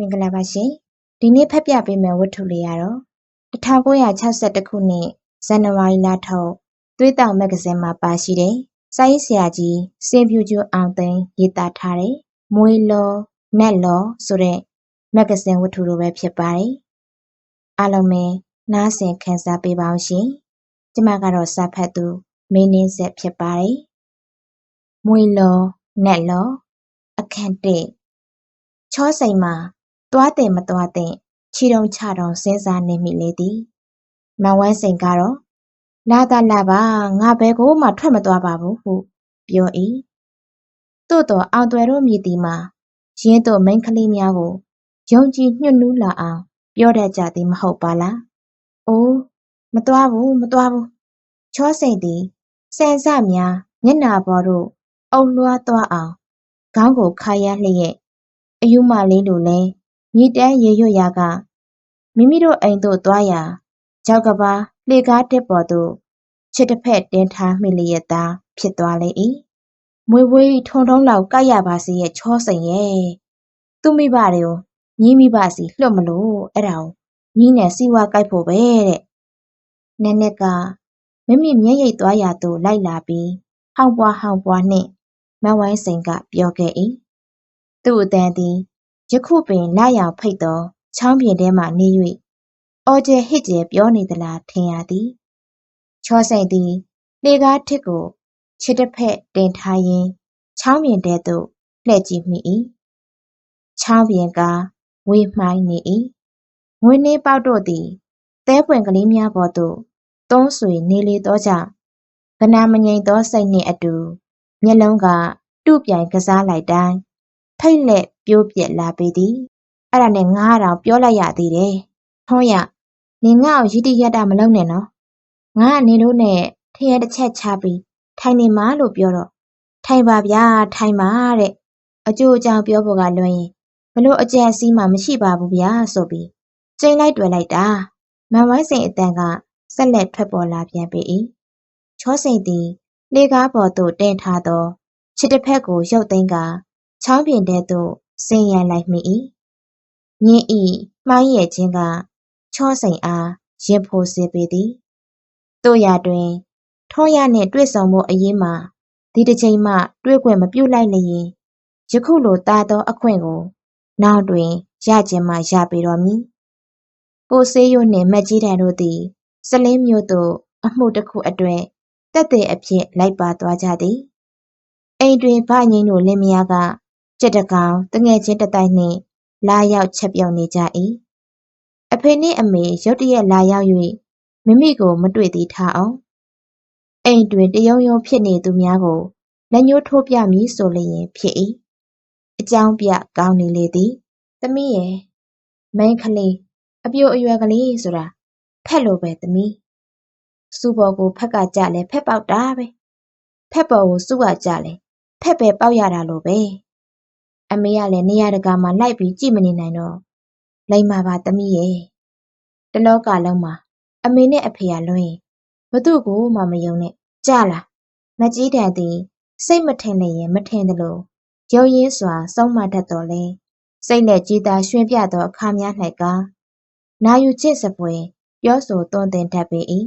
မင်္ဂလာပါရှင်ဒီနေ့ဖတ်ပြပေးမယ့်ဝတ္ထုလေးကတော့1962ခုနှစ်ဇန်နဝါရီလထုတ်သွေးတောင်မဂ္ဂဇင်းမှာပါရှိတဲ့စာရေးဆရာကြီးစင်ဖြူကျော်အောင်သိန်းရေးသားထားတဲ့မွေလောနက်လောဆိုတဲ့မဂ္ဂဇင်းဝတ္ထုလိုပဲဖြစ်ပါတယ်အားလုံးပဲနားဆင်ခံစားပေးပါအောင်ရှင်ကျမကတော့စာဖတ်သူမင်းနှင်းဆက်ဖြစ်ပါတယ်မွေလောနက်လောအခန့်တဲ့ချောစိန်မှာ သွားသင့်မသွားသင့်ခြေတုံချတုံစဉ်းစားနေမိလေသည်။မောင်ဝမ်းစိန်ကတော့လာသာလာပါငါဘယ်ကိုမှထွက်မသွားပါဘူးဟုပြော၏။သို့သော်အောင်သွယ်တို့မြည်သည်မှာရင်းသို့မိန်းကလေးများကိုယုံကြည်ညွတ်နူးလာအောင်ပြောတတ်ကြသည်မဟုတ်ပါလား။အိုးမသွားဘူးမသွားဘူး။ချောစိန်သည်ဆယ်စများမျက်နှာပေါ်သို့အုပ်လွှားသွားအောင်ခေါင်းကိုခါရလျက်အယုမလေးလိုလည်း မြည်တမ်းရေရွတ်ရာကမိမိတို့အိမ်သို့သွားရာချောက်ကမ်းပါးလှေကားတစ်ပေါ်သို့ခြေတဘက်တင်ထားမိလျက်သားဖြစ်သွားလေ၏။မြွေဝေးထွန်တုံးလောက်ကိုက်ရပါစေရဲ့ချောစိန်ရဲ့။သူ့မိဘတွေကိုညီးမိဘဆီလွှတ်မလို့အဲဒါကိုညီးနဲ့စီးပွားကိုက်ဖို့ပဲတဲ့။နက်နက်ကမိမိမျက်ရည်သွားရာသို့လိုက်လာပြီးဟောင်ပွားဟောင်ပွားနှင့်မဝိုင်းစိန်ကပြောခဲ့၏။သူ့အသံသည် ယခုပင်လရောင်ဖိတ်သောချောင်းပြင်ထဲမှနေ၍အော်ကျယ်ဟစ်ကျယ်ပြောနေသလားထင်ရသည်။ချောစိန်သည်လှေကားထစ်ကိုခြေတဘက်တင်ထားရင်းချောင်းပြင်ထဲသို့လှည့်ကြည့်မိ၏။ချောင်းပြင်ကားဝေးမှိုင်းနေ၏။ငွေနှင်းပေါက်တို့သည်သဲပွင့်ကလေးများပေါ်သို့သုံးဆွေနေလေသောကြောင့်ကနာမငြိမ်သောစိတ်နှင့်အတူမျက်လုံးကတုပြိုင်ကစားလိုက်တိုင်း ဖိတ်လက်ပြိုးပြက်လာပေသည်။အဲ့ဒါနဲ့ငါးတောင်ပြောလိုက်ရသေးတယ်။ထွန်းရနေငါ့ကိုရီတိရတာမလုပ်နဲ့နော်။ငါကနေလို့နဲ့ထရတစ်ချက်ချပြီးထိုင်နေမှာလို့ပြောတော့ထိုင်ပါဗျာထိုင်ပါတဲ့အကျိုးအကြောင်းပြောဖို့ကလွန်ရင်ဘလို့အကြံစီးမှမရှိပါဘူးဗျာဆိုပြီးကျိန်လိုက်တွေ့လိုက်တာမန်ဝိုင်းစိန်အတန်ကဆက်လက်ထွက်ပေါ်လာပြန်ပေ၏ချောစိန်သည်လေကားပေါ်သို့တင်ထားသောခြေတစ်ဖက်ကိုရုပ်သိမ်းက ချောင်းပြင်ထဲသို့ဆင်းရလိုက်မိ၏။မြင်းဤမှိုင်းရဲ့ခြင်းကချောစိန်အားရင်ဖိုစေပေသည်။တို့ရာတွင် ထောရနှင့်တွေ့ဆုံမှုအရေးမှာဒီတစ်ချိန်မှ တွေ့ခွင့်မပြုလိုက်လျင်ယခုလိုတာသောအခွင့်ကို နောက်တွင်ရခြင်းမှရပေတော်မည်။ကိုဆေးရုံနှင့်မက်ကြီးတန်တို့သည်စလင်းမျိုးသို့အမှုတစ်ခုအတွက်တက်တဲ့အဖြစ်လိုက်ပါသွားကြသည်။အိမ်တွင်ဗငိမ့်တို့လင်မယားက ကြက်တကောင်တငယ်ချင်းတတိုက်နှင့်လာရောက်ချက်ပြုတ်နေကြ၏အဖေနှင့်အမေရုတ်တရက်လာရောက်၍မိမိကို မတွေ့သေးထားအောင်အိမ်တွင်တယုံယုံဖြစ်နေသူများကိုလက်ညှိုးထိုးပြမည်ဆိုလျင်ဖြစ်၏အကြောင်းပြကောင်းနေလေသည်သမီးရဲ့မိန်းကလေးအပြိုအရွယ်ကလေးဆိုတာဖက်လိုပဲသမီးစူပေါ်ကိုဖက်ကကြလဲဖက်ပေါက်တာပဲဖက်ပေါ်ကိုစူကကြလဲဖက်ပဲပေါက်ရတာလိုပဲ အမေကလည်းနေရာတကာမှာလိုက်ပြီးကြည့်မနေနိုင်တော့လိမ္မာပါသမီးရဲ့တလောကလုံးမှာအမေနဲ့အဖေကလွှဲရင်ဘသူ့ကိုမှမယုံနဲ့ကြလားမကြီးတန်သည်စိတ်မထင်လျင်မထင်သလိုရုံရင်းစွာဆုံးမတတ်တော်လဲစိတ်နဲ့ကြည်သာရွှင်ပြသောအခါများ၌ကနာယူချစ်စပွဲပြောဆိုသွန်သင်တတ်ပေ၏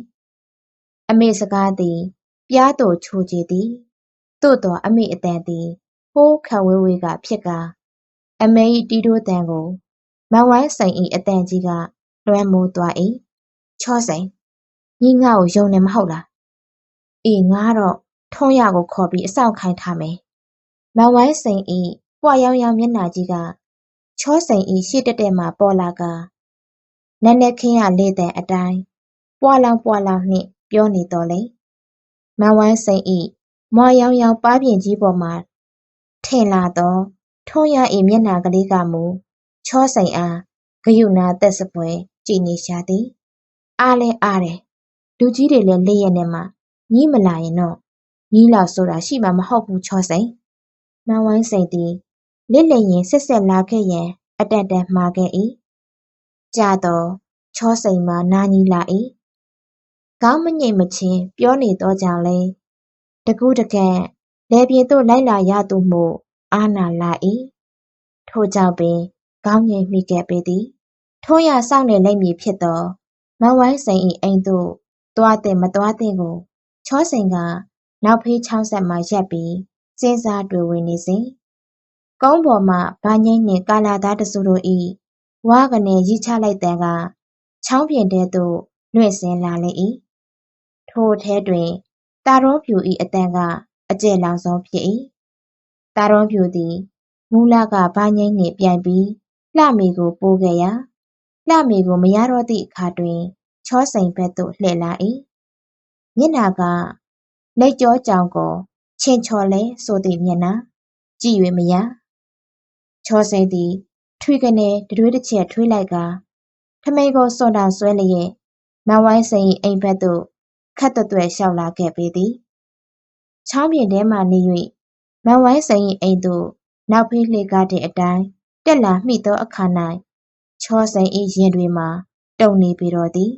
အမေစကားသည်ပြားတို့ချိုကြည်သည်သို့တော်အမေအတန်သည် ဟိုးခပ်ဝေးဝေးကဖြစ်ကာ အမေ၏တီးတိုးသံကို မန်ဝိုင်းစိန်၏အသံကြီးက လွှမ်းမိုးသွား၏။ချောစိန်ညီငါ့ကိုယုံတယ်မဟုတ်လား။အေးငါတော့ထွန်းရကိုခေါ်ပြီးအဆောင်ခိုင်းထားမယ်။မန်ဝိုင်းစိန်၏ပွားရောင်ရောင်မျက်နှာကြီးကချောစိန်၏ရှေ့တက်တက်မှပေါ်လာကနက်နက်ခင်းရလေတံအတိုင်းပွာလောင်ပွာလောင်နှင့်ပြောနေတော်လေ။မန်ဝိုင်းစိန်၏မွာရောင်ရောင်ပါးပြင်ကြီးပေါ်မှာ ထင်လာသော ထွန်းရ၏မျက်နှာကလေးကမူချောစိန်အားဂရုဏာသက်စပွဲကြည်နေရှာသည်အားလဲအားတယ်လူကြီးတွေလည်းလေးရက်နဲ့မှညီးမလာရင်တော့ညီးလောက်ဆိုတာရှိမှာမဟုတ်ဘူးချောစိန်မန်ဝိုင်းစိန်သည်လစ်လျင်ဆက်ဆက်လာခဲ့ရန်အတန်တန်မှာခဲ့၏ကြတော့ချောစိန်မှာနာညီလာ၏ခေါင်းမငိမ့်မချင်းပြောနေတော့ကြောင့်လဲတကူးတကန် လယ်ပြင်သို့လိုက်လာရသူမို့အားနာလာ၏ထို့ကြောင့်ပင်ခေါင်းငိမ်မိခဲ့ပေသည်ထိုးရစောင့်နေလိမ့်မည်ဖြစ်သောမဝိုင်းစိန်၏အိမ်သို့သွားတဲ့မသွားတဲ့ကိုချောစိန်ကနောက်ဖေးချောင်းဆက်မှရက်ပြီးစဉ်းစားတွေ့ဝင်နေစဉ်ကုန်းပေါ်မှဘာငိမ့်နှင့်ကာလာသားတစုတို့၏ဝါကနေရီချလိုက်တဲ့ကချောင်းပြင်ထဲသို့လွင့်စင်းလာလေ၏ထိုထဲတွင်တာရောဖြူ၏အတန်က အကျဲလောင်ဆုံးဖြစ်၏တာရောဖြူသည်မူလကဘာငိမ့်နှင့်ပြိုင်ပြီးလှမီကိုပိုးခဲ့ရာလှမီကိုမရတော့သည့်အခါတွင် ချောစိန်ဘက်သို့လှည့်လာ၏မျက်နာကလက်ကြောကြောင်ကိုချင်းချော်လဲဆိုသည့်မျက်နှာကြည့်၍မရချောစိန်သည်ထွေကနေတတွေးတစ်ချက်ထွေးလိုက်ကထမိန်ကိုစွန်တောင်ဆွဲလျက်မဝိုင်းစိန်၏အိမ်ဘက်သို့ခတ်သွဲ့လျှောက်လာခဲ့ပေသည် ချောင်းပြင်ထဲမှနေ၍မဝိုင်းစိန်၏အိမ်သို့နောက်ဖေးလှေကားတဲ့အတိုင်းတက်လာမိသောအခါ၌ချောစိန်၏ရင်တွေမှာတုန်နေပေတော့သည်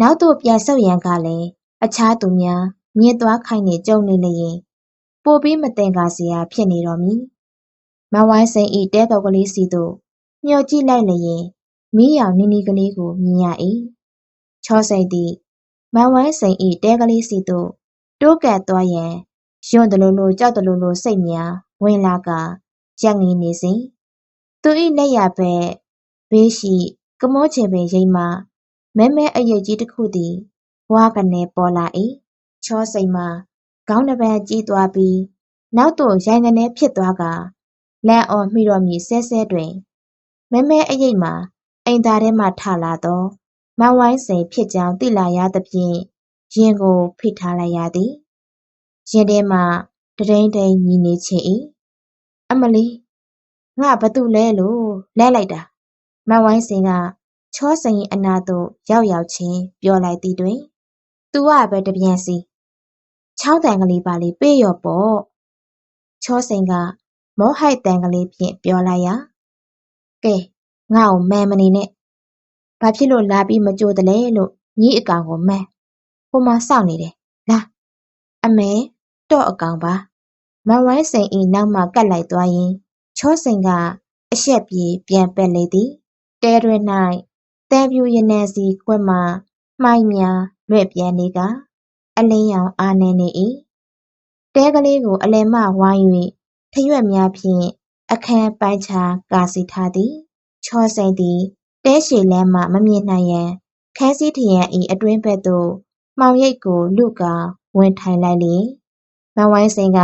နောက်သို့ပြန်ဆုတ်ရန်ကလည်းအခြားသူများမြင်သွားခိုင်းနေကြုံနေလျင်ပိုပြီးမတင်ကားစရာဖြစ်နေတော်မူမဝိုင်းစိန်၏တဲတော်ကလေးစီသို့မျှော်ကြည့်လိုက်လျင်မီးရောင်နီနီကလေးကိုမြင်ရ၏ချောစိန်သည်မဝိုင်းစိန်၏တဲကလေးစီသို့တိုးကပ်သွားရန် ယွန့်တလူလူကြောက်တလူလူစိတ်များဝင်လာကရက်ငီးနေစဉ်သူ၏လက်ရဘက်ဘေးရှိကမောချေပင်ရိပ်မှမဲမဲအရိပ်ကြီးတစ်ခုသည်ဘွားကနေပေါ်လာ၏ချောစိမ်မှာခေါင်းတစ်ပန်းကြီးသွားပြီးနောက်သို့ရိုင်ကနေဖြစ်သွားကလန့်အော်မိတော့မည်ဆဲဆဲတွင်မဲမဲအရိပ်မှာအိမ်သားထဲမှထလာသောမဝိုင်းစိန်ဖြစ်ကြောင်းသိလာရသဖြင့်ရင်ကိုဖိထားလိုက်ရသည် ရင်ထဲမှတဒိန်ဒိန်ညီနေချင်၏အမလီငါဘသူလဲလို့လဲလိုက်တာမဝိုင်းစင်ကချောစိန်အနာသို့ရောက်ရောက်ချင်းပြောလိုက်သည်တွင်သူကပဲတပြန်စီချောင်းတန်ကလေးပါလေပေးရော့ပေါ့ချောစိန်ကမောဟိုက်တန်ကလေးဖြင့်ပြောလိုက်ရာကဲငါ့ကိုမန်မနေနဲ့ဘာဖြစ်လို့လာပြီးမကြိုတလဲလို့ညီအကောင်ကိုမန်ဟိုမှာစောင့်နေတယ်လာအမဲ တော့အကောင်ပါမဝိုင်းစိန်ဤနောက်မှကတ်လိုက်သွားရင်ချောစိန်ကအရှက်ပြေပြန်ပက်လေသည်တဲတွင်၌တန်ပြူရနံစီခွက်မှမှိုင်းများလွဲ့ပြန်နေကအလင်းရောင်အားနေနေ၏တဲကလေးကိုအလယ်မှဝိုင်း၍ထရွက်များဖြင့်အခန်းပိုင်းခြားကာစီထားသည်ချောစိန်သည်တဲရှည်လမ်းမှမမြင်နိုင်ရန်ခန်းစည်းထရံ၏အတွင်းဘက်သို့မှောင်ရိပ်ကိုလူကာဝင်ထိုင်လိုက်လေ မဝိုင်းစိန်က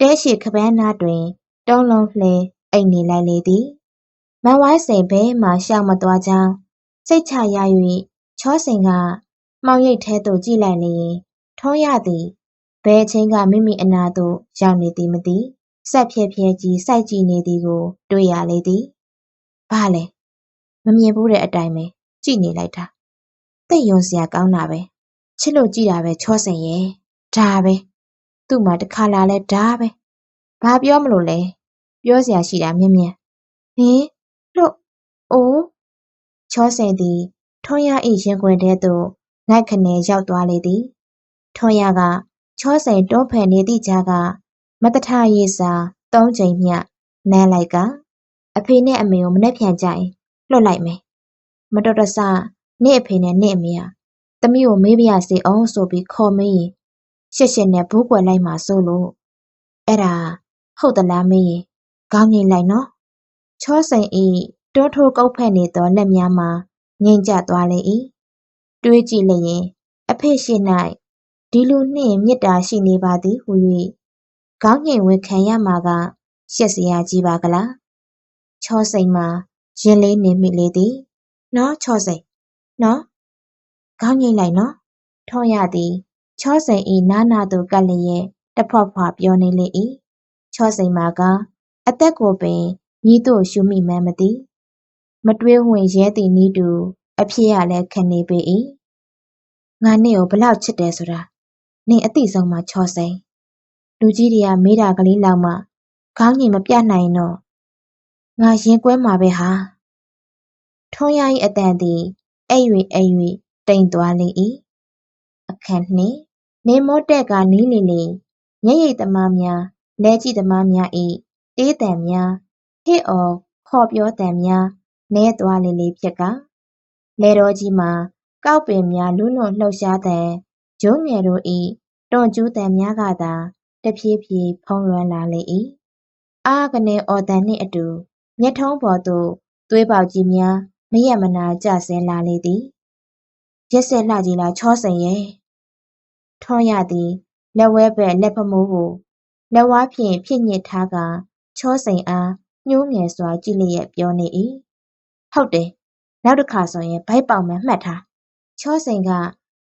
တဲရှည်ခပန်းနားတွင် တုံးလုံးလှဲအိတ်နေလိုက်လေသည်မဝိုင်းစိန်ဘဲမှရှောင်မသွားကြောင်းစိတ်ချရ၍ချောစိန်ကမှောင်ရိပ်ထဲသို့ကြည့်လိုက်လျင်ထုံးရသည်ဘဲချင်းကမိမိအနာသို့ရောက်နေသည်မသိဆက်ဖြဲဖြဲကြီးစိုက်ကြည့်နေသည်ကို တွေ့ရလေသည်ဘာလဲမမြင်ဘူးတဲ့အတိုင်းပဲကြည့်နေလိုက်တာတိတ်ယွန်စရာကောင်းတာပဲချစ်လို့ကြည့်တာပဲချောစိန်ရဲ့ဒါပဲ သူ့မှာတခါလာလဲဒါပဲဘာပြောမလို့လဲပြောစရာရှိတာမြင်မြင်ဟင်လို့အိုးချောစိန်သည်ထွန်းရ၏ရင်ခွင်ထဲသို့ငိုက်ခနဲရောက်သွားလေသည်ထွန်းရကချောစိန်တွန်းဖယ်နေသည့်ကြားကမတထရေးစာသုံးချိန်မျှနမ်းလိုက်ကအဖေနဲ့အမေကိုမနှက်ဖြန်ကြရင်လွတ်လိုက်မယ်မတော်တဆနေ့အဖေနဲ့နေ့အမေကသမီးကိုမေးပြရစီအောင်ဆိုပြီးခေါ်မေးရင် ရှက်ရှက်နဲ့ဘူးကွယ်လိုက်မှာစိုးလို့အဲ့ဒါဟုတ်သလားမေးရင်ခေါင်းငိမ့်လိုက်နော်ချောစိန်ဤတွန်းထိုးကုတ်ဖက်နေသောလက်များမှာငိမ့်ကျသွားလေ၏တွေးကြည့်လျင်အဖေရှိ၌ဒီလူနှင့်မေတ္တာရှိနေပါသည်ဟု၍ခေါင်းငိမ့်ဝင်ခံရမှာကရှက်စရာကြီးပါကလားချောစိန်မှာရင်လေးနေမိလေသည်နော်ချောစိန်နော်ခေါင်းငိမ့်လိုက်နော်ထောရသည် ချောစိန်ဤနာနာသို့ကပ်လျက် တဖွဖွပြောနေလေ၏ချောစိန်မှာကအသက်ကိုပင်ညီတို့ရှုမိမှန်းမသိ မတွေးဝင်ရဲသည်နီးတူ အဖြစ်ရလဲခံနေပေ၏ငါနဲ့ကိုဘလောက်ချစ်တယ်ဆိုတာ နင်အသိဆုံးမှာချောစိန် လူကြီးတွေကမေးတာကလေးလောက်မှ ခေါင်းညင်မပြနိုင်တော့ ငါရင်ကွဲမှာပဲဟာ ထွန်းရ၏အတန်သည်အဲ့၍အဲ့၍တိမ်သွားလေ၏ အခန့်နှင့်နေမောတက်က နီးလေလေ မျက်ရည်သမားများ လဲကြည့်သမားများ၏တေးတံများ ဟစ်အော်ခေါ်ပြောတံများနဲသွားလေလေဖြစ်ကလေတော်ကြီးမှာ ကောက်ပင်များလူးလွန်လှုပ်ရှားတဲ့ဂျုံငယ်တို့ဤတွန်ကျူးတန်များကသာ တဖြည်းဖြည်း ဖုံးလွှမ်းလာလေ၏အာကနေအော်တန်နှင့်အတူမျက်ထုံးပေါ်သို့ သွေးပေါက်ကြီးများ မရက်မနာကျဆင်းလာလေသည် ရက်ဆက်လှကြီးလားချောစိန်ရဲ့ထွန်ရသည်လက်ဝဲဘက်လက်ဖမိုးကိုလက်ဝါးဖြင့်ဖြစ်ညစ်ထားကချောစိန်အားညှိုးငယ်စွာကြည့်လျက်ပြောနေ၏ဟုတ်တယ်နောက်တစ်ခါဆိုရင်ဗိုက်ပေါင်မှမှတ်ထားချောစိန်က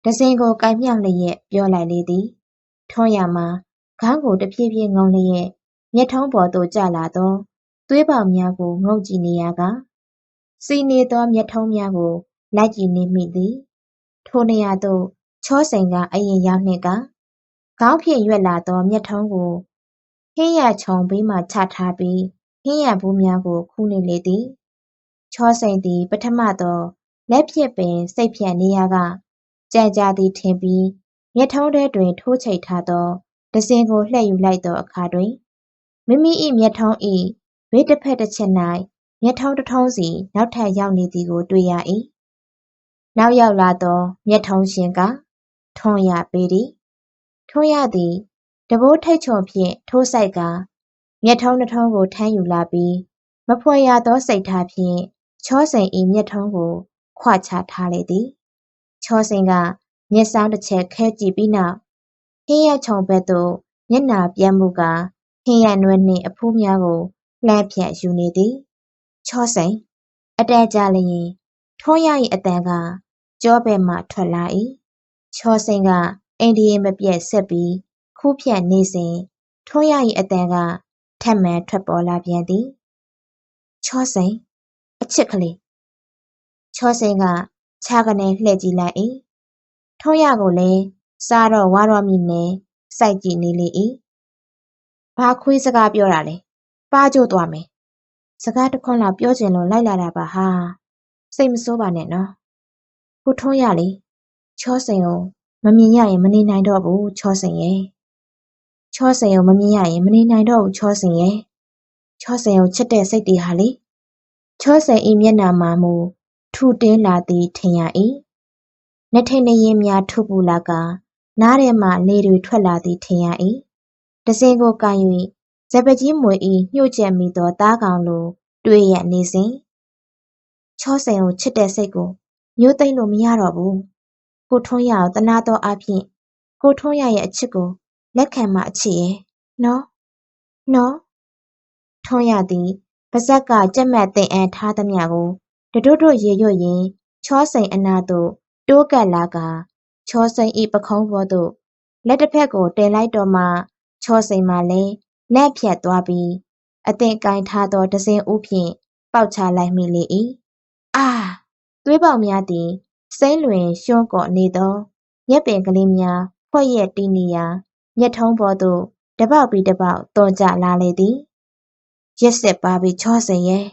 ဒဇင်ကိုကင်မြောက်လျက်ပြောလိုက်လေသည်ထွန်ရမှာခေါင်းကိုတဖြည်းဖြည်းငုံလျက်မျက်ထုံးပေါ်သို့ကျလာသောသွေးပေါင်များကိုငုံကြည့်နေရကစီနေသောမျက်ထုံးများကိုလိုက်ကြည့်နေမိသည် ထိုနေရာသို့ ချောစိန်က အရင်ရောက်နှင့်ကခေါင်းဖြင့်ရွက်လာသောမျက်ထုံးကို ဟင်းရခြုံဘေးမှချထားပြီး ဟင်းရဘူးများကို ခူးနေလေသည် ချောစိန်သည် ပထမသောလက်ဖြင့်ပင် စိတ်ဖြတ်နေရကကြံကြသည်ထင်ပြီးမျက်ထုံးထဲတွင် ထိုးချိတ်ထားသောဒဇင်ကို လှည့်ယူလိုက်သောအခါတွင် မိမိ၏မျက်ထုံး၏ဘေးတစ်ဖက်တစ်ချက်၌မျက်ထုံးတစ်ထုံးစီ နောက်ထပ်ရောက်နေသည်ကို တွေ့ရ၏ နောက်ရောက်လာသောမျက်ထုံးရှင်က ထွန်ရပေသည် ထွန်ရသည်တဘိုးထိတ်ချုံဖြင့် ထိုးဆိုင်ကမျက်ထုံးတစ်ထုံးကို ထမ်းယူလာပြီး မဖွယ်ရသော စိတ်ထားဖြင့် ချောစိန်၏မျက်ထုံးကို ခွချထားလေသည် ချောစိန်က မျက်စောင်းတစ်ချက် ခဲကြည့်ပြီးနောက် ဟင်းရချုံဘက်သို့ မျက်နာပြန်မှုကဟင်းရနွယ်နှင့် အဖိုးများကို လှမ်းဖြတ်ယူနေသည် ချောစိန် အတန်ကြာလျင် ထွန်းရ၏အတန်က ကြောဘက်မှထွက်လာ၏ချောစိန်ကအိန္ဒိယမပြတ်ဆက်ပြီးခူးဖြတ်နေစဉ်ထွန်းရ၏အတန်ကထပ်မံထွက်ပေါ်လာပြန်သည်ချောစိန်အချစ်ကလေးချောစိန်ကခြားကနေလှည့်ကြည့်လိုက်၏ထွန်းရကိုလည်းစားတော့ဝါတော့မိနဲ့စိုက်ကြည့်နေလေ၏ဘာခွေးစကားပြောတာလဲပါကြို့သွားမယ်စကားတခွန်းလောက်ပြောချင်လို့လိုက်လာတာပါဟာစိတ်မဆိုးပါနဲ့နော် ကိုထွန်းရလေချောစိန်ကိုမမြင်ရရင်မနေနိုင်တော့ဘူးချောစိန်ရဲ့ချောစိန်ကိုမမြင်ရရင်မနေနိုင်တော့ဘူးချောစိန်ရဲ့ချောစိန်ကိုချစ်တဲ့စိတ်တွေဟာလေချောစိန်ဤမျက်နှာမှာမူထူတင်းလာသည်ထင်ရ၏နှစ်ထိန်နှရင်များထုပူလာကနားထဲမှလေတွေထွက်လာသည်ထင်ရ၏တစင်ကိုကန်၍ဇပကြီးမွေဤညှို့ချက်မိသောသားကောင်လို တွေ့ရနေစဉ်ချောစိန်ကိုချစ်တဲ့စိတ်ကို မျိုးသိမ့်လို့မရတော့ဘူး ကိုထွန်းရကိုတနာသောအဖြစ်ကိုထွန်းရရဲ့အချစ်ကို လက်ခံမှအချစ်ရဲ့နော် နော် ထွန်းရသည် ပါဇက်က ကြက်မှတ်တင်အပ်ထားသမျှကိုတတို့တို့ရေရွတ်ရင်ချောစိန်အနာသို့ တိုးကပ်လာကချောစိန်ဤပခုံးပေါ်သို့ လက်တစ်ဖက်ကို တင်လိုက်တော့မှ ချောစိန်မှလည်းလက်ဖြတ်သွားပြီး အသင်ကင်ထားသောဒဇင်ဦးဖြင့် ပေါက်ချလိုက်မိလေ၏အာ သွေးပေါက်များသည် စိမ့်လွင်ရွှွန့်ကော့နေသော မြက်ပင်ကလေးများ ဖွဲ့ရက်တီးနေရာမျက်ထုံးပေါ်သို့တပေါက်ပြီးတပေါက်တွန်ကျလာလေသည်ရက်စစ်ပါပြီးချောစိန်ရဲ့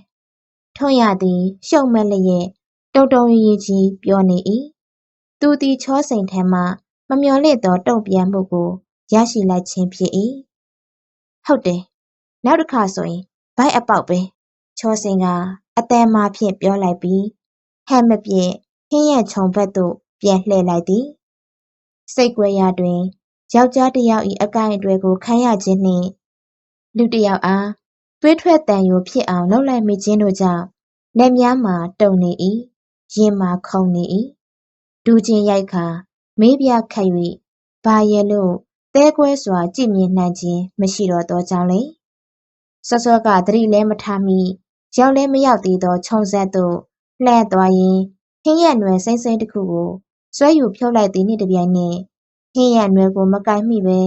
ထွန်ရသည်ရှုံမက်လျက်တုံတုံရည်ကြီးပြောနေ၏သူသည်ချောစိန်ထံမှမမျော်လင့်သောတုံ့ပြန်မှုကိုရရှိလိုက်ခြင်းဖြစ်၏ဟုတ်တယ်နောက်တစ်ခါဆိုရင်ဘိုက်အပေါက်ပဲချောစိန်ကအတန်မာဖြင့်ပြောလိုက်ပြီး ဟဲ့မပြည့်ဟင်းရခြုံဘက်သို့ ပြန်လှည့်လိုက်သည်စိတ်ကွဲရာတွင် ယောက်ျားတစ်ယောက်၏အကိုင်အတွယ်ကိုခံရခြင်းနှင့်လူတစ်ယောက်အားသွေးထွက်တန်ယိုဖြစ်အောင်လှုပ်လိုက်မိခြင်းတို့ကြောင့်လက်များမှာတုန်နေ၏ရင်မှာခုန်နေ၏ဒူးချင်းရိုက်ခါမေးပြခတ်၍ဘာရဲ့လို့သဲကွဲစွာကြည့်မြင်နိုင်ခြင်းမရှိတော့သောကြောင့်လေစောစောကသတိလဲမထားမိရောက်လဲမရောက်သေးသောခြုံဆက်သို့ လှည့်သွားရင်းဟင်းရက်နွယ်စိမ့်စိမ့်တစ်ခုကိုဆွဲယူဖြုတ်လိုက်သည်နှင့်တပြိုင်နက်ဟင်းရက်နွယ်ကိုမကင်မိပဲ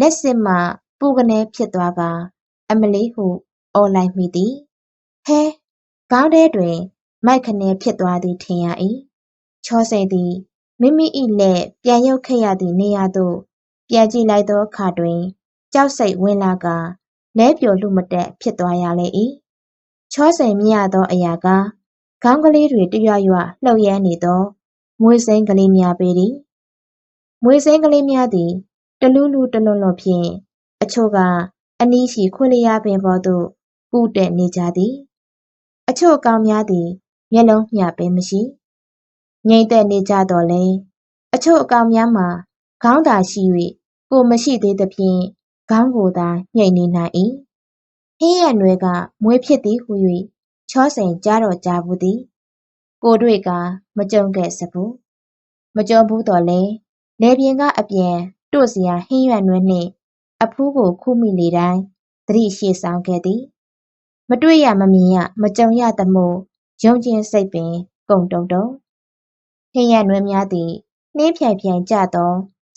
လက်စစ်မှပူကနေဖြစ်သွားကအမလေးဟုအော်လိုက်မိသည်ဟဲခေါင်းထဲတွင် မိုက်ခနဲဖြစ်သွားသည်ထင်ရ၏ချောစိန်သည်မိမိ၏လက်ပြန်ရုပ်ခဲ့ရသည့်နေရာသို့ပြန်ကြည့်လိုက်သောအခါတွင် ကြောက်စိတ်ဝင်လာကလဲပြိုလူမတက်ဖြစ်သွားရလေ၏ချောစိန်မြင်ရသောအရာက ခေါင်းကလေးတွေ တရွရွ လှုပ်ရမ်းနေသောမွေစိမ်းကလေးများပေသည်မွေစိမ်းကလေးများသည် တလူးလူးတလွန်လွန်ဖြင့် အချို့က အနီးရှိ ခွေလျားပင်ပေါ်သို့ကူးတက်နေကြသည် အချို့အကောင်များသည် မျက်လုံးမျှပင်မရှိ ငြိမ့်သက်နေကြတော့လဲအချို့အကောင်များမှာ ခေါင်းသာရှိ၍ကိုယ်မရှိသေးသဖြင့် ခေါင်းကိုသာ ညှိနေနိုင်၏ဟင်းရနွယ်ကမွေးဖြစ်သည်ဟု၍ ချောစိန်ကြားတော့ကြားဘူးသည်ကိုတွေ့ကမကြုံခဲ့စဘူးမကြုံဘူးတော့လဲလေပြင်ကအပြန်တို့စရာဟင်းရွက်နွယ်နှင့် အဖူးကိုခုမိလေတိုင်းသတိရှိဆောင်ခဲ့သည် မတွေ့ရမမြင်ရမကြုံရသမို့ယုံကျင်စိတ်ပင်ကုန်တုံတုံဟင်းရွက်နွယ်များသည်နှင်းဖြိုင်ဖြိုင်ကြသော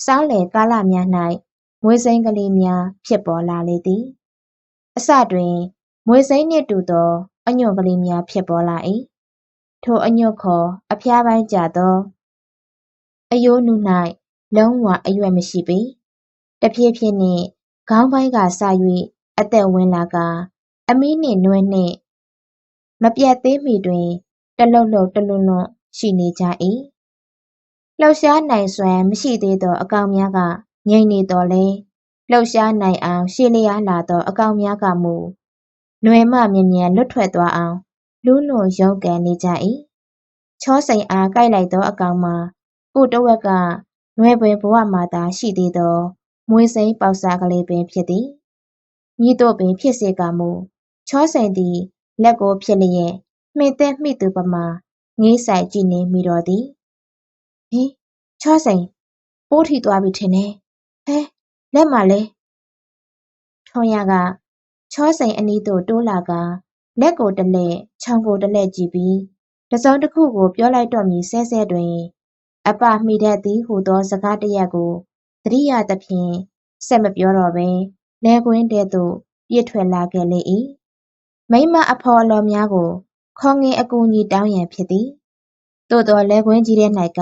စောင်းလေကာလများ၌မွေးစိမ်းကလေးများဖြစ်ပေါ်လာလေသည်အစတွင်မွေးစိမ်းနှင့်တူသော အညွန့်ကလေးများ ဖြစ်ပေါ်လာ၏ထိုအညွန့်ခေါ် အဖျားပိုင်းကြသောအယိုးနု၌လုံးဝအရွက်မရှိပေ တဖြည်းဖြည်းနှင့် ခေါင်းပိုင်းကစ၍အသက်ဝင်လာကာ အမီးနှင့်နွယ်နှင့် မပြတ်သေးမီတွင် တလှုပ်လှုပ် တလွန်းလွန်းရှိနေကြ၏လှုပ်ရှားနိုင်စွမ်း မရှိသေးသော အကောင်များက ငြိမ်နေတော်လဲလှုပ်ရှားနိုင်အောင် ရှေ့လျားလာသော အကောင်များကမူ လွယ်မှမြန်မြန်လွတ်ထွက်သွားအောင်လူးလွန်ရုန်းကန်နေကြ၏ချောစိန်အားကြိုက်လိုက်သောအကောင်မှာကိုတဝက်ကနွယ်ပွင်ဘဝမှာသာရှိသေးသောမွေးစိမ်းပေါက်စားကလေးပင်ဖြစ်သည်ညီတို့ပင်ဖြစ်စေကမူချောစိန်သည်လက်ကိုဖြစ်လျက်မှင်သက်မိသူပမာငေးဆိုင်ကြည့်နေမိတော်သည်ဟင်ချောစိန်ပိုးထီသွားပြီထင်တယ်ဟဲလက်မှာလဲထွန်ရက ချောစိန်အနီးသို့တိုးလာကလက်ကိုတလဲခြောင်ကိုတလဲကြည့်ပြီးတစုံတစ်ခုကိုပြောလိုက်တော့မည်ဆဲဆဲတွင် အပမိတတ်သည်ဟူသောစကားတရက်ကိုသတိရသဖြင့်ဆက်မပြောတော့ဘဲလဲကွင်းတဲသို့ပြစ်ထွက်လာခဲ့လေ၏မိမအဖော်အလော်များကို ခေါငင်အကူညီတောင်းရန်ဖြစ်သည်သို့တော်လဲကွင်းကြီးထဲ၌က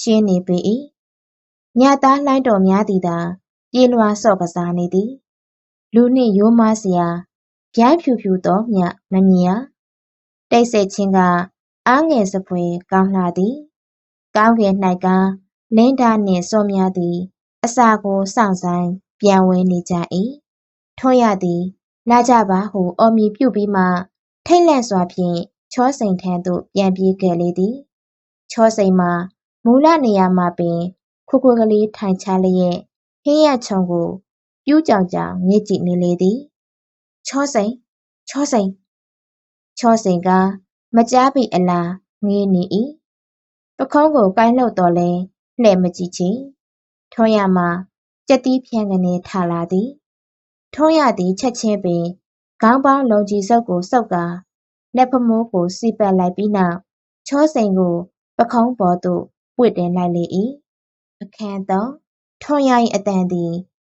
ရှင်းနေပေ၏ညသားလှိုင်းတော်များသည်သာပြေလွှာဆော့ကစားနေသည် လူနှင့်ရိုးမားစရာဗျိုင်းဖြူဖြူသောမြမမြင်ရ တိတ်ဆိတ်ချင်းက အားငယ်စပွေကောင်းလှသည် ကောင်းကင်၌ကလင်းဓာနှင့်စောများသည် အစာကိုစောင့်ဆိုင်ပြန်ဝဲနေကြ၏ထွန်းရသည် လာကြပါဟု အော်မြည်ပြုပြီးမှ ထိတ်လန့်စွာဖြင့် ချောစိန်ထံသို့ ပြန်ပြေးခဲ့လေသည် ချောစိန်မှာ မူလနေရာမှာပင် ခွခွကလေး ထိုင်ချလျက် ဟင်းရချုံကို ပြူးကြောင်ကြောင်ငေ့ကြည့်နေလေသည်ချောစိန်ချောစိန်ချောစိန်ကမကြားပြီအလားငေးနေ၏ပခုံးကိုကိုင်းလှုပ်တော်လဲလှဲ့မကြည့်ချေထွန်းရမှာကြက်တီးဖြန်းကနေထလာသည်ထွန်းရသည်ချက်ချင်းပင်ခေါင်းပေါင်းလုံးကြီးစုပ်ကိုစုပ်ကာလက်ဖမိုးကိုစီပတ်လိုက်ပြီးနောက်ချောစိန်ကိုပခုံးပေါ်သို့ပွေတင်လိုက်လေ၏အခန်းတော့ထွန်းရ၏အတန်သည်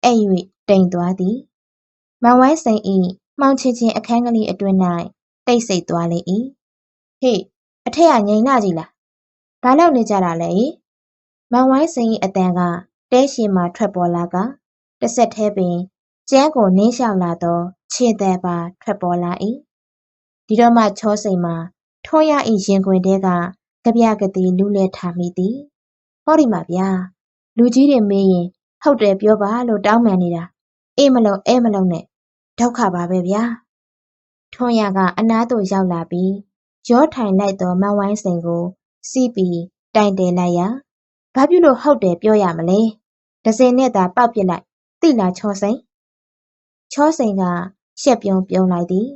အဲ့၍ တိမ်သွားသည်မောင်ဝိုင်းစိန်၏မှောင်ချင်ချင်အခန်းကလေးအတွင်း၌တိတ်ဆိတ်သွားလေ၏ဟေ့အထက်ကငိန်လာကြည်လားဘာလုပ်နေကြတာလဲမောင်ဝိုင်းစိန်၏အတန်ကတဲရှည်မှထွက်ပေါ်လာကတဆက်သေးပင်ကျန်းကိုနင်းလျှောက်လာသောခြေသည်ပါထွက်ပေါ်လာ၏ဒီတော့မှချောစိန်မှာထွန်းရ၏ရင်ခွင်တဲကကြပြကတိလူးလဲထားမိသည်ဟောဒီမှာဗျာလူကြီးတွေမေးရင်ဟုတ်တယ်ပြောပါလို့တောင်းပန်နေတာ အေးမလုံးအဲမလုံးနဲ့ဒုက္ခပါပဲဗျာထွန်းရကအနားသို့ရောက်လာပြီးရောထိုင်လိုက်သောမန်ဝိုင်းစိန်ကို စီးပြီးတိုင်တယ်လိုက်ရာဘာဖြစ်လို့ဟုတ်တယ်ပြောရမလဲဒဇင်နဲ့သာပောက်ပစ်လိုက်သိလားချောစိန်ချောစိန်ကရှက်ပြုံးပြုံးလိုက်သည်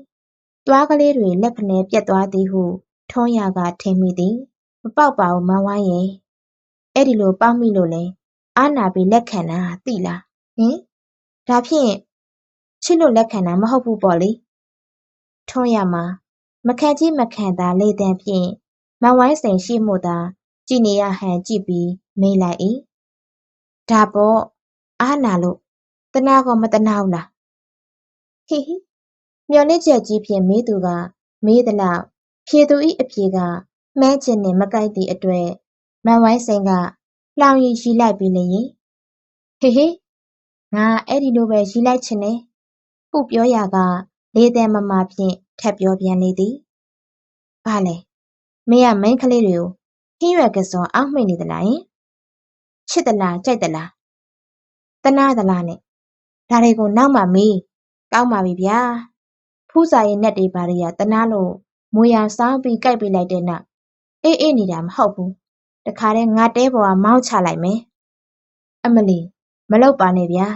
တွားကလေးတွေလက်ခနဲပြက်သွားသည်ဟုထွန်းရကထင်မိသည်မပေါက်ပါဘူးမန်ဝိုင်းရဲ့အဲ့ဒီလိုပေါက်မိလို့လဲအာနာပြီးလက်ခံတာသိလားဟင် ဒါဖြင့်ချစ်လို့လက်ခံတာ မဟုတ်ဘူးပေါ့လေ ထွန်းရမှာ မခံကြီးမခံသာ လေတံဖြင့် မန်ဝိုင်းစိန်ရှိမှုသာ ကြည်နေရဟန်ကြည့်ပြီး မေးလိုက်၏ဒါပေါ့ အာနာလို့တနာကောမတနာဘူးလား ဟိဟိ မျော်လင့်ချက်ကြီးဖြင့် မေးသူက မေးသလောက် ဖြေသူ၏အဖြေက မှန်းချင်နှင့် မကိုက်သည့်အတွက် မန်ဝိုင်းစိန်က လှောင်ရည်ရီလိုက်ပြီးလျင် ဟေဟေ ငါအဲ့ဒီလိုပဲရီလိုက်ချင်တယ်ဟုပြောရာက လေသည်မမာဖြင့်ထပ်ပြောပြန်လေသည်ဘာလဲမင်းကမိန်းကလေးတွေကိုဟင်းရွက်ကစောအောက်မိတ်နေသလားယင်ချစ်သလားကြိုက်သလားတနာသလားနဲ့ဒါတွေကိုနောက်မှမေးကောင်းပါပြီဗျာဖူးစာရဲ့နဲ့တွေဘာတွေကတနာလို့မွေရောင်စောင်းပြီးကြိုက်ပေးလိုက်တဲ့နောက်အေးအေးနေတာမဟုတ်ဘူးတခါတည်းငါတဲပေါ်ကမောင်းချလိုက်မယ်အမလီ မလောက်ပါနဲ့ဗျာ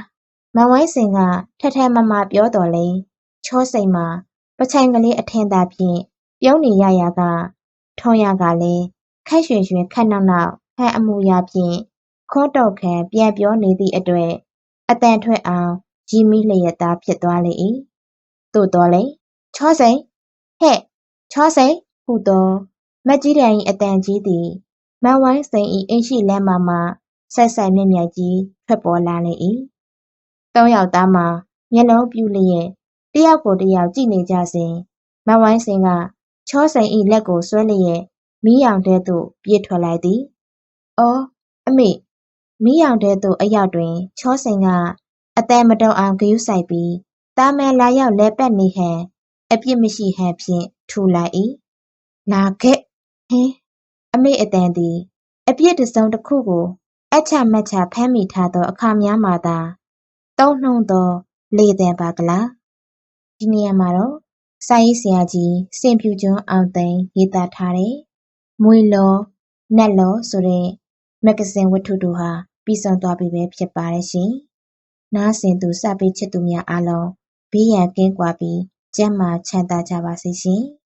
မန်ဝိုင်းစင်ကထက်ထဲမမပြောတော်လဲချောစိတ်မှာပချိုင်ကလေးအထင်သာဖြင့်ပြုံးနေရရာကထုံးရကလည်းခက်ရွှင်ရွှင်ခက်နောက်နောက်ဟန်အမူအရာဖြင့်ခွန်းတော့ခံပြန်ပြောနေသည့်အတွက်အတန်ထွက်အောင်ရီမိလျက်သားဖြစ်သွားလေ၏သို့တော်လေချောစိန်ဟဲ့ချောစိန်ဟူသောမက်ကြီးတန်၏အတန်ကြီးသည်မန်ဝိုင်းစိန်၏အိမ်ရှိလမ်းမမှ ဆက်ဆက်မြင့်မြတ်ကြီးထွက်ပေါ်လာလေ၏သုံးယောက်သားမှာမျက်လုံးပြူလျက်တယောက်ကိုတယောက်ကြည့်နေကြစဉ်မန်ဝိုင်းစိန်ကချောစိန်၏လက်ကိုဆွဲလျက်မီးရောင်ထဲသို့ပြေးထွက်လိုက်သည်။အော်အမေမီးရောင်ထဲသို့အရောက်တွင် ချောစိန်ကအသက်မတုံအောင်ဂရုစိုက်ပြီးတာမန်လာရောက်လဲပတ်နေဟန်အပြစ်မရှိဟန်ဖြင့်ထူလိုက်၏။လာခဲ့ဟင်းအမေအတန်သည်အပြစ်တစ်စုံတစ်ခုကို အချမတ်ချဖမ်းမိထားသောအခါများမှသာသုံးနှုံသောလေတံပါကလားဒီနေရာမှာတော့စာရေးဆရာကြီးစင်ဖြူကျွန်းအောင်သိန်းရေးသားထားတဲ့မွေလောနက်လောဆိုတဲ့မဂ္ဂဇင်းဝတ္ထုတို့ဟာပြီးဆုံးသွားပြီပဲဖြစ်ပါတယ်ရှင်။နားဆင်သူစပေးချစ်သူများအားလုံးဘေးရန်ကင်းကွာပြီးကျန်းမာချမ်းသာကြပါစေရှင်။